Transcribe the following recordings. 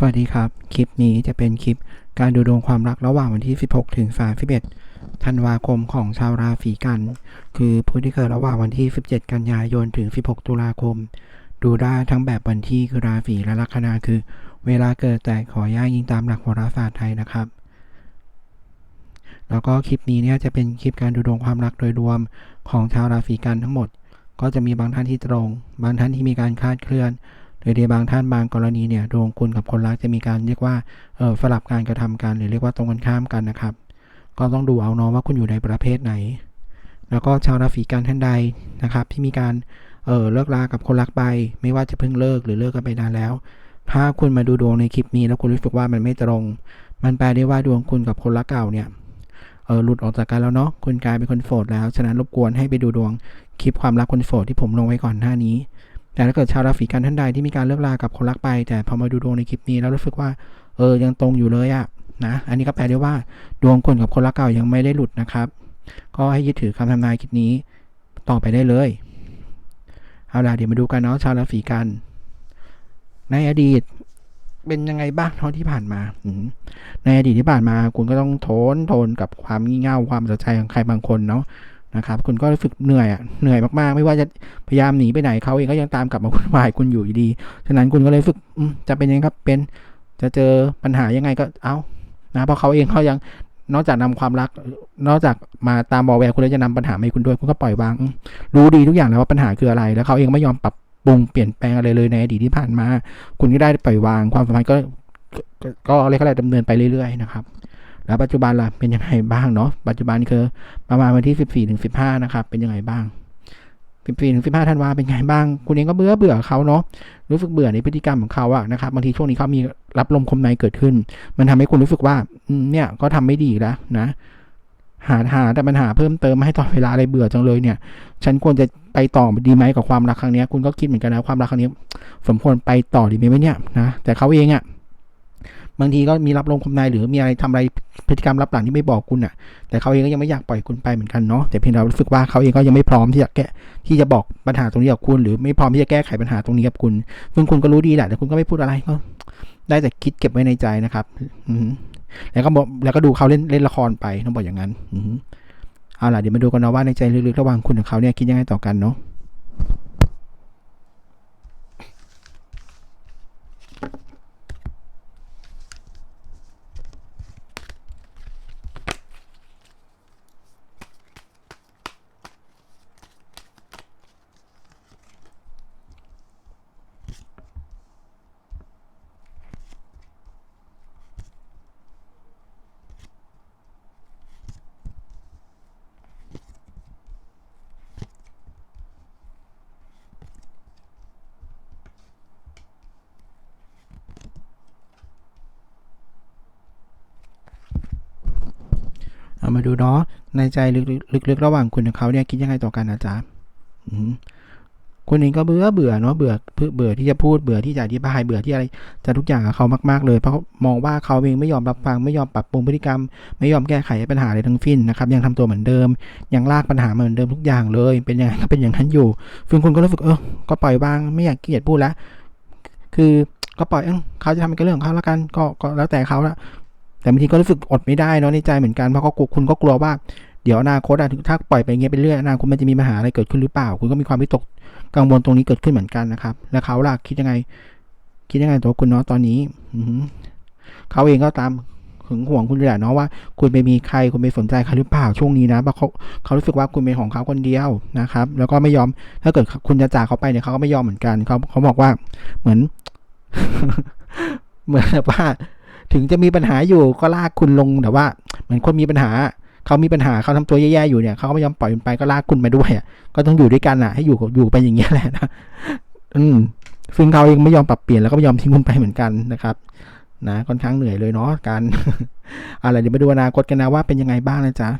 สวัสดีครับ คลิปนี้จะเป็นคลิปการดูดวงความรักระหว่างวันที่ 16 ถึง 31 ธันวาคมของชาวราศีกัน คือผู้ที่เกิดระหว่างวันที่ 17 กันยายนถึง 16 ตุลาคม ดูได้ทั้งแบบวันที่คือราศีและลัคนาคือ เวลาเกิดแต่ขออย่ายิงตามหลักโหราศาสตร์ไทยนะครับ แล้วก็คลิปนี้เนี่ยจะเป็นคลิปการดูดวงความรักโดยรวมของชาวราศีกันทั้งหมด ก็จะมีบางท่านที่ตรง บางท่านที่มีการคลาดเคลื่อน โดยในบางท่านบางกรณีเนี่ยดวงคุณกับคนรักจะมีการเรียกว่าเออสลับการกระทำกันหรือเรียกว่าตรงกันข้ามกันนะครับ ก็ต้องดูเอาเนาะว่าคุณอยู่ในประเภทไหน แล้วก็ชาวราศีกันท่านใดนะครับ ที่มีการเออเลิกลากับคนรักไป ไม่ว่าจะเพิ่งเลิกหรือเลิกกันไปนานแล้ว ถ้าคุณมาดูดวงในคลิปนี้แล้วคุณรู้สึกว่ามันไม่ตรง มันแปลได้ว่าดวงคุณกับคนรักเก่าเนี่ยเออหลุดออกจากกันแล้วเนาะคุณกลายเป็นคนโสดแล้ว ฉะนั้นรบกวนให้ไปดูดวงคลิปความรักคนโสดที่ผมลงไว้ก่อนหน้านี้ แต่ถ้าเกิดชาวราศีกันท่านใดที่มีการเลิกลากับคนรักไป แต่พอมาดูดวงในคลิปนี้แล้วรู้สึกว่าเออยังตรงอยู่เลยอะนะอันนี้ก็แปลได้ว่าดวงคุณกับคนรักเก่ายังไม่ได้หลุดนะครับ ก็ให้ยึดถือคำทำนายคลิปนี้ต่อไปได้เลยเอาล่ะเดี๋ยวมาดูกันเนาะชาวราศีกัน ในอดีตเป็นยังไงบ้างเท่าที่ผ่านมา ในอดีตที่ผ่านมา คุณก็ต้องทนทนกับความงี่เง่าความสนใจของใครบางคนเนาะ นะครับคุณก็รู้สึกเหนื่อยอะเหนื่อยมากๆ ไม่ว่าจะพยายามหนีไปไหนเขาเองก็ยังตามกลับมาวุ่นวายคุณอยู่อยู่ดีฉะนั้นคุณก็เลยรู้สึกจะเป็นยังไงครับเป็นจะเจอปัญหายังไงก็เอานะเพราะเขาเองเขายังนอกจากนำความรัก นอกจากมาตามบอแวร์คุณแล้วจะนำปัญหามาให้คุณด้วยคุณก็ปล่อยวาง รู้ดีทุกอย่างแล้วว่าปัญหาคืออะไร แล้วเขาเองไม่ยอมปรับปรุงเปลี่ยนแปลงอะไรเลยในอดีตที่ผ่านมา คุณก็ได้ปล่อยวางความสัมพันธ์ก็ก็ก็เรียกอะไรดำเนินไปเรื่อยๆนะครับ แล้วปัจจุบันล่ะเป็นยังไงบ้างเนาะปัจจุบันคือประมาณวันที่ 14ถึง15 นะครับ เป็นยังไงบ้าง 14ถึง15ธันวาเป็นไงบ้าง คุณเองก็เบื่อเบื่อเขาเนาะรู้สึกเบื่อในพฤติกรรมของเขาอะนะครับบางทีช่วงนี้เขามีรับลมคมในเกิดขึ้น มันทำให้คุณรู้สึกว่าเนี่ยก็ทำไม่ดีแล้วนะหาหาแต่ปัญหาเพิ่มเติมมาให้ตลอเวลาอะไรเบื่อจังเลยเนี่ย ฉันควรจะไปต่อดีไหมกับความรักครั้งนี้คุณก็คิดเหมือนกันนะความรักครั้งนี้ สมควรไปต่อดีไหมเนี่ยนะแต่เขาเองอะ่ะ บางทีก็มีรับลมคมในหรือมีอะไรทำอะไรพฤติกรรมรับหลังที่ไม่บอกคุณอะ่ะ แต่เขาเองก็ยังไม่อยากปล่อยคุณไปเหมือนกันเนาะแต่เพียงเรารู้สึกว่าเขาเองก็ยังไม่พร้อมที่จะแก้ที่จะบอกปัญหาตรงนี้กับคุณ หรือไม่พร้อมที่จะแก้ไขปัญหาตรงนี้กับคุณซึ่งคุณก็รู้ดีแหละแต่คุณก็ไม่พูดอะไรก็ได้แต่คิดเก็บไว้ในใจนะครับ อืแล้วก็บอกแล้วก็ดูเขาเล่นเล่นละครไปต้องบอกอย่างนั้น อืเอาล่ะเดี๋ยวมาดูกันนะว่าในใจลึกๆระหว่างคุณกับเขาเนี่ยคิดยังไงต่อกันเนาะ เอามาดูเนาะในใจลึกๆระหว่างคุณกับเขาเนี่ยคิดยังไงต่อกันนะจ๊ะอืมคุณเองก็เบื่อเบื่อเนาะเบื่อเบื่อเบื่อที่จะพูดเบื่อที่จะอธิบายเบื่อที่อะไรจะทุกอย่างกับเขามากๆเลยเพราะมองว่าเขาเองไม่ยอมรับฟังไม่ยอมปรับปรุงพฤติกรรม ไม่ยอมแก้ไขปัญหาอะไรทั้งสิ้นนะครับ ยังทำตัวเหมือนเดิม ยังลากปัญหามาเหมือนเดิมทุกอย่างเลย เป็นยังไงก็เป็นอย่างนั้นอยู่ซึ่งคุณก็รู้สึกเออก็ปล่อยวางไม่อยากเกลียดพูดแล้วคือก็ปล่อยเออเขาจะทำเป็นเรื่องของเขาแล้วกันก็ก็แล้วแต่เขาละ แต่บางทีก็รู้สึกอดไม่ได้เนาะในใจเหมือนกันเพราะก็กลัวคุณก็กลัวว่าเดี๋ยวอนาคตอะถ้าปล่อยไปเงี้ยไปเรื่อยอนาคตมันจะมีปัญหาอะไรเกิดขึ้นหรือเปล่า คุณก็มีความวิตกกังวลตรงนี้เกิดขึ้นเหมือนกันนะครับ แล้วเขาล่ะคิดยังไง คิดยังไงตัวคุณเนาะตอนนี้อืเขาเองก็ตามหึงห่วงคุณแหละเนาะว่าคุณไปมีใครคุณไปสนใจใครหรือเปล่าช่วงนี้นะเพราะเขาเขารู้สึกว่าคุณเป็นของเขาคนเดียวนะครับ แล้วก็ไม่ยอมถ้าเกิดคุณจะจากเขาไปเนี่ยเขาก็ไม่ยอมเหมือนกันเขาเขาบอกว่าเหมือน เหมือนแบบว่า ถึงจะมีปัญหาอยู่ก็ลากคุณลงแต่ว่าเหมือนคนมีปัญหาเขามีปัญหาเขาทำตัวแย่ๆอยู่เนี่ยเขาก็ไม่ยอมปล่อยคุณไปก็ลากคุณไปด้วยอะก็ต้องอยู่ด้วยกันอะ ให้อยู่อยู่ไปอย่างเงี้ยแหละนะอืมซึ่งเขาเองไม่ยอมปรับเปลี่ยนแล้วก็ไม่ยอมทิ้งคุณไปเหมือนกันนะครับนะค่อนข้างเหนื่อยเลยเนาะการอะไรเดี๋ยวไปดูอนาคตกันนะว่าเป็นยังไงบ้างนะจ๊ะ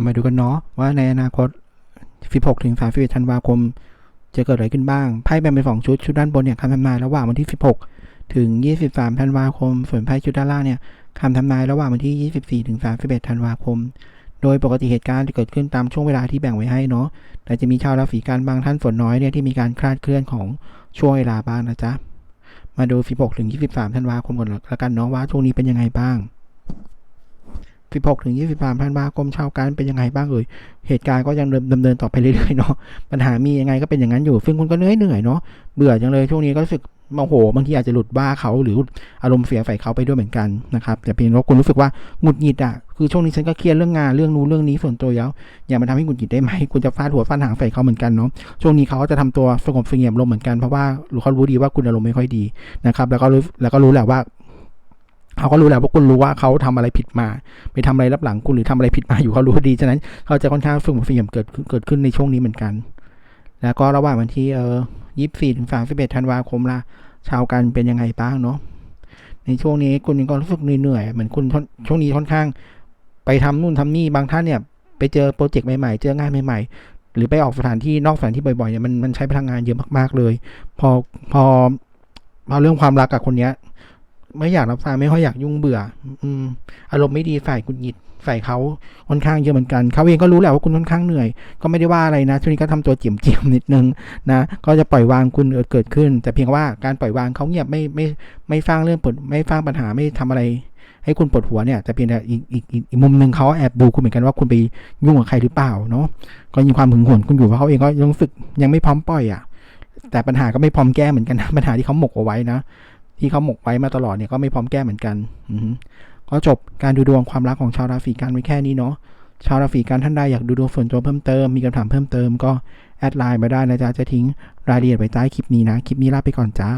เรามาดูกันเนาะว่าในอนาคต 16 ถึง 31 ธันวาคม จะเกิดอะไรขึ้นบ้าง ไพ่แบ่งเป็นสองชุด ชุดด้านบนเนี่ยคำทำนายระหว่างวันที่ 16 ถึง 23 ธันวาคม ส่วนไพ่ชุดด้านล่างเนี่ยคำทำนายระหว่างวันที่ 24 ถึง 31 ธันวาคม โดยปกติเหตุการณ์จะเกิดขึ้นตามช่วงเวลาที่แบ่งไว้ให้เนาะ แต่จะมีชาวราศีกันบางท่านฝนน้อยเนี่ยที่มีการคลาดเคลื่อนของช่วงเวลาบ้างนะจ๊ะ มาดู 16 ถึง 23 ธันวาคมก่อนละกันเนาะว่าช่วงนี้เป็นยังไงบ้าง 16ถึง23ธันวาคมชาวกันเป็นยังไงบ้างเอ่ยเหตุการณ์ก็ยังดำเนินต่อไปเรื่อยๆเนาะปัญหามียังไงก็เป็นอย่างนั้นอยู่ ซึ่งคุณก็เหนื่อยเหนื่อยๆเนาะเบื่อจังเลยช่วงนี้ก็รู้สึกโมโหบางทีอาจจะหลุดบ้าเขาหรืออารมณ์เสียใส่เขาไปด้วยเหมือนกันนะครับแต่เพียงว่าคุณรู้สึกว่าหงุดหงิดอะคือช่วงนี้ฉันก็เครียดเรื่องงานเรื่องนู้นเรื่องนี้ส่วนตัวแล้วอย่ามาทำให้หงุดหงิดได้ไหมคุณจะฟาดหัวฟาดหางใส่เขาเหมือนกันเนาะช่วงนี้เขาก็จะทำตัวสงบเสงี่ยมลงเหมือนกันเพราะว่าเขารู้ดีว่าคุณอารมณ์ไม่ค่อยดีนะครับแล้วก็รู้แล้วก็รู้แหละว่า เขาก็รู้แหละว่าคุณรู้ว่าเขาทำอะไรผิดมา ไปทำอะไรรับหลังคุณหรือทำอะไรผิดมาอยู่เขารู้ดีฉะนั้น เขาจะค่อนข้างสงบเสงี่ยมเกิดเกิดขึ้นในช่วงนี้เหมือนกัน แล้วก็ระหว่างวันที่เออยี่สิบสี่ถึงสามสิบเอ็ดธันวาคมละชาวกันเป็นยังไงบ้างเนาะในช่วงนี้คุณก็รู้สึกเหนื่อยเหมือนคุณช่วงนี้ค่อนข้าง ไปทำนู่นทำนี่บางท่านเนี่ยไปเจอโปรเจกต์ใหม่ๆ เจองานใหม่ ๆ หรือไปออกสถานที่นอกสถานที่บ่อยๆเนี่ยมันมันใช้พลังงานเยอะมากๆเลย พอพอพอเรื่องความรักกับคนเนี้ย ไม่อยากรับฟังไม่ค่อยอยากยุ่งเบื่อ อืม อารมณ์ไม่ดีใส่คุณหงิดใส่เขาค่อนข้างเยอะเหมือนกันเขาเองก็รู้แหละว่าคุณค่อนข้างเหนื่อย ก็ไม่ได้ว่าอะไรนะช่วงนี้ก็ทำตัวเจียมเจียมๆนิดนึงนะก็จะปล่อยวางคุณเกิดขึ้น แต่เพียงว่าการปล่อยวางเขาเงียบไม่ไม่ไม่สร้างเรื่องปวดไม่สร้างปัญหาไม่ทำอะไร ให้คุณปวดหัวเนี่ยแต่เพียงแต่อีกอีกอีกอีกมุมหนึ่งเขาแอบดูคุณเหมือนกันว่าคุณไปยุ่งกับใครหรือเปล่าเนาะก็มีความหึงหวงคุณอยู่เพราะเขาเองก็ยังรู้สึกยังไม่พร้อมปล่อยอะแต่ปัญหาก็ไม่พร้อมแก้เหมือนกันนะปัญหาที่เขาหมกเอาไว้นะ ที่เขาหมกไว้มาตลอดเนี่ยก็ไม่พร้อมแก้เหมือนกันอก็จบการดูดวงความรักของชาวราศีกันไว้แค่นี้เนาะชาวราศีกันท่านใดอยากดูดวงส่วนตัวเพิ่มเติมมีคำถามเพิ่มเติมก็แอดไลน์มาได้นะจ๊ะจะทิ้งรายละเอียดไว้ใต้คลิปนี้นะ คลิปนี้ลาไปก่อนจ้า